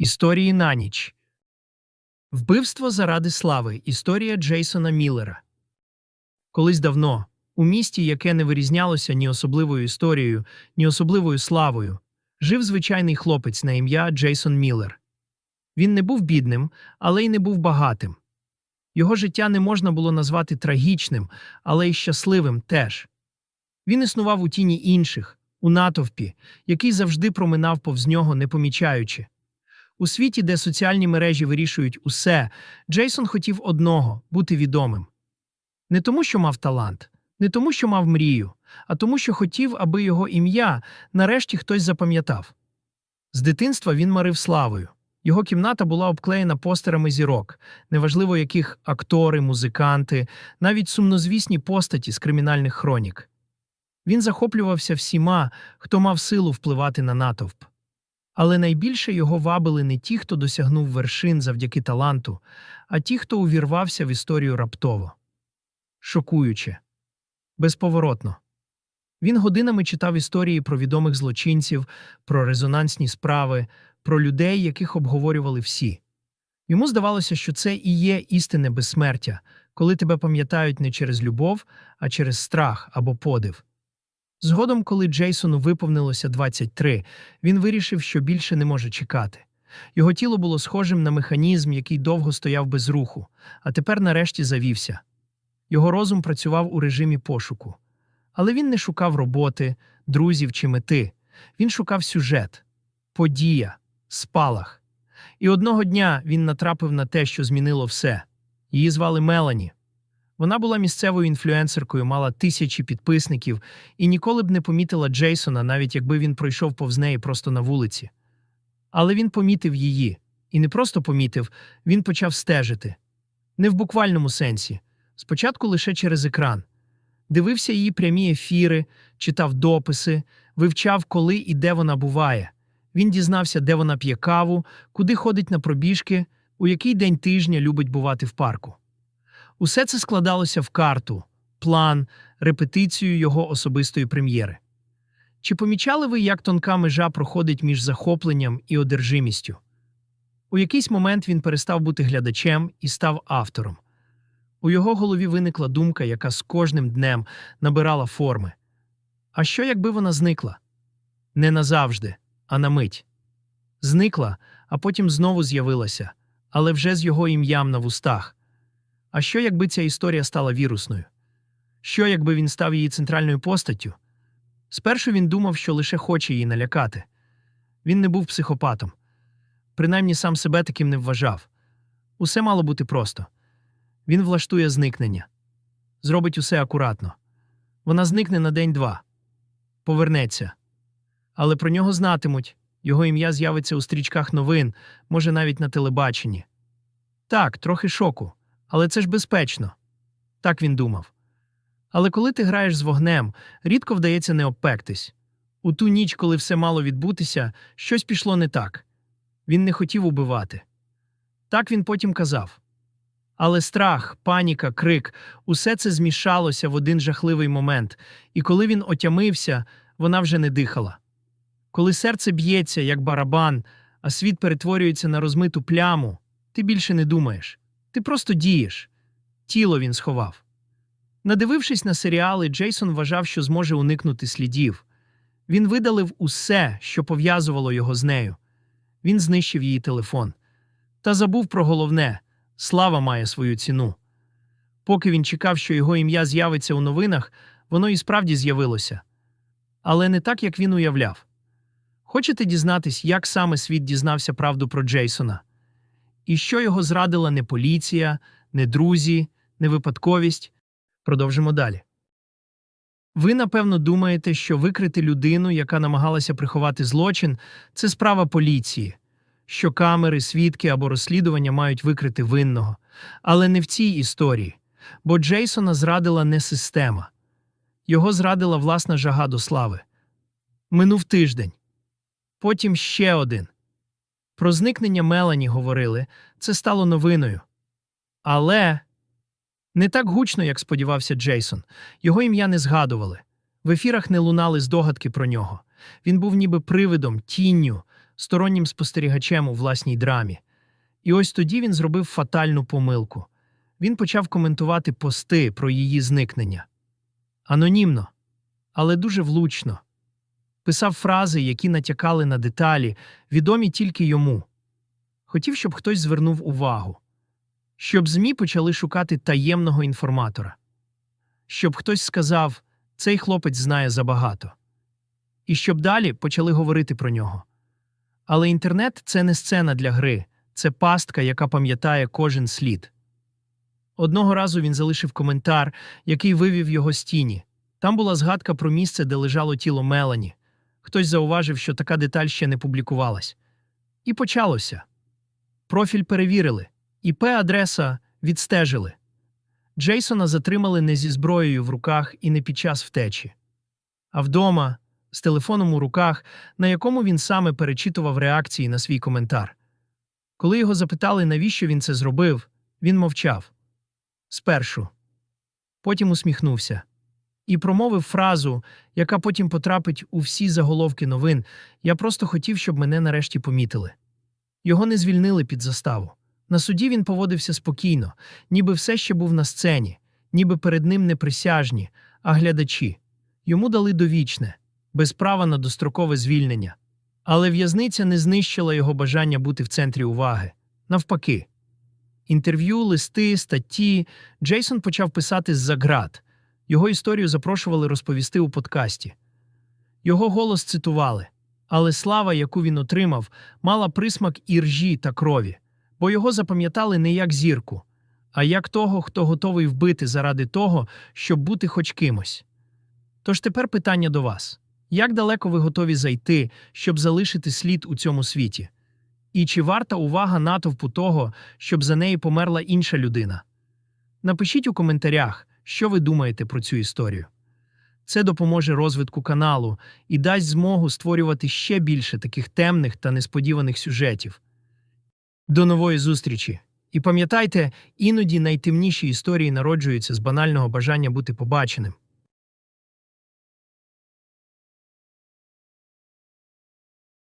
Історії на ніч. Вбивство заради слави. Історія Джейсона Міллера. Колись давно, у місті, яке не вирізнялося ні особливою історією, ні особливою славою, жив звичайний хлопець на ім'я Джейсон Міллер. Він не був бідним, але й не був багатим. Його життя не можна було назвати трагічним, але й щасливим теж. Він існував у тіні інших, у натовпі, який завжди проминав повз нього, не помічаючи. У світі, де соціальні мережі вирішують усе, Джейсон хотів одного бути відомим. Не тому, що мав талант, не тому, що мав мрію, а тому, що хотів, аби його ім'я нарешті хтось запам'ятав. З дитинства він марив славою. Його кімната була обклеєна постерами зірок, неважливо яких актори, музиканти, навіть сумнозвісні постаті з кримінальних хронік. Він захоплювався всіма, хто мав силу впливати на натовп. Але найбільше його вабили не ті, хто досягнув вершин завдяки таланту, а ті, хто увірвався в історію раптово. Шокуюче, безповоротно. Він годинами читав історії про відомих злочинців, про резонансні справи, про людей, яких обговорювали всі. Йому здавалося, що це і є істинне безсмертя, коли тебе пам'ятають не через любов, а через страх або подив. Згодом, коли Джейсону виповнилося 23, він вирішив, що більше не може чекати. Його тіло було схожим на механізм, який довго стояв без руху, а тепер нарешті завівся. Його розум працював у режимі пошуку. Але він не шукав роботи, друзів чи мети. Він шукав сюжет, подія, спалах. І одного дня він натрапив на те, що змінило все. Її звали Мелані. Вона була місцевою інфлюенсеркою, мала тисячі підписників і ніколи б не помітила Джейсона, навіть якби він пройшов повз неї просто на вулиці. Але він помітив її, і не просто помітив, він почав стежити. Не в буквальному сенсі, спочатку лише через екран. Дивився її прямі ефіри, читав дописи, вивчав, коли і де вона буває. Він дізнався, де вона п'є каву, куди ходить на пробіжки, у який день тижня любить бувати в парку. Усе це складалося в карту, план, репетицію його особистої прем'єри. Чи помічали ви, як тонка межа проходить між захопленням і одержимістю? У якийсь момент він перестав бути глядачем і став автором. У його голові виникла думка, яка з кожним днем набирала форми. А що, якби вона зникла? Не назавжди, а на мить. Зникла, а потім знову з'явилася, але вже з його ім'ям на вустах. А що, якби ця історія стала вірусною? Що, якби він став її центральною постаттю? Спершу він думав, що лише хоче її налякати. Він не був психопатом. Принаймні сам себе таким не вважав. Усе мало бути просто. Він влаштує зникнення, зробить усе акуратно. Вона зникне на день-два, повернеться. Але про нього знатимуть, його ім'я з'явиться у стрічках новин, може навіть на телебаченні. Так, трохи шоку. Але це ж безпечно. Так він думав. Але коли ти граєш з вогнем, рідко вдається не обпектись. У ту ніч, коли все мало відбутися, щось пішло не так. Він не хотів убивати. Так він потім казав. Але страх, паніка, крик усе це змішалося в один жахливий момент, і коли він отямився, вона вже не дихала. Коли серце б'ється, як барабан, а світ перетворюється на розмиту пляму, ти більше не думаєш. Ти просто дієш. Тіло він сховав. Надивившись на серіали, Джейсон вважав, що зможе уникнути слідів. Він видалив усе, що пов'язувало його з нею. Він знищив її телефон. Та забув про головне слава має свою ціну. Поки він чекав, що його ім'я з'явиться у новинах, воно і справді з'явилося. Але не так, як він уявляв. Хочете дізнатись, як саме світ дізнався правду про Джейсона? І що його зрадила не поліція, не друзі, не випадковість. Продовжимо далі. Ви, напевно, думаєте, що викрити людину, яка намагалася приховати злочин, це справа поліції, що камери, свідки або розслідування мають викрити винного. Але не в цій історії, бо Джейсона зрадила не система, його зрадила власна жага до слави. Минув тиждень. Потім ще один. Про зникнення Мелані говорили, це стало новиною. Але не так гучно, як сподівався Джейсон. Його ім'я не згадували. В ефірах не лунали здогадки про нього. Він був ніби привидом, тінню, стороннім спостерігачем у власній драмі. І ось тоді він зробив фатальну помилку. Він почав коментувати пости про її зникнення. Анонімно, але дуже влучно. Писав фрази, які натякали на деталі, відомі тільки йому. Хотів, щоб хтось звернув увагу, щоб ЗМІ почали шукати таємного інформатора, щоб хтось сказав, цей хлопець знає забагато, і щоб далі почали говорити про нього. Але інтернет це не сцена для гри, це пастка, яка пам'ятає кожен слід. Одного разу він залишив коментар, який вивів його з тіні. Там була згадка про місце, де лежало тіло Мелані. Хтось зауважив, що така деталь ще не публікувалась. І почалося. Профіль перевірили, ІП-адреса відстежили. Джейсона затримали не зі зброєю в руках і не під час втечі, а вдома, з телефоном у руках, на якому він саме перечитував реакції на свій коментар. Коли його запитали, навіщо він це зробив, він мовчав. Спершу. Потім усміхнувся і промовив фразу, яка потім потрапить у всі заголовки новин Я просто хотів, щоб мене нарешті помітили. Його не звільнили під заставу. На суді він поводився спокійно, ніби все ще був на сцені, ніби перед ним не присяжні, а глядачі. Йому дали довічне, без права на дострокове звільнення. Але в'язниця не знищила його бажання бути в центрі уваги. Навпаки. Інтерв'ю, листи, статті Джейсон почав писати з-за ґрат. Його історію запрошували розповісти у подкасті. Його голос цитували, але слава, яку він отримав, мала присмак іржі та крові, бо його запам'ятали не як зірку, а як того, хто готовий вбити заради того, щоб бути хоч кимось. Тож тепер питання до вас: як далеко ви готові зайти, щоб залишити слід у цьому світі? І чи варта увага натовпу того, щоб за неї померла інша людина? Напишіть у коментарях, що ви думаєте про цю історію. Це допоможе розвитку каналу і дасть змогу створювати ще більше таких темних та несподіваних сюжетів. До нової зустрічі! І пам'ятайте, іноді найтемніші історії народжуються з банального бажання бути побаченим.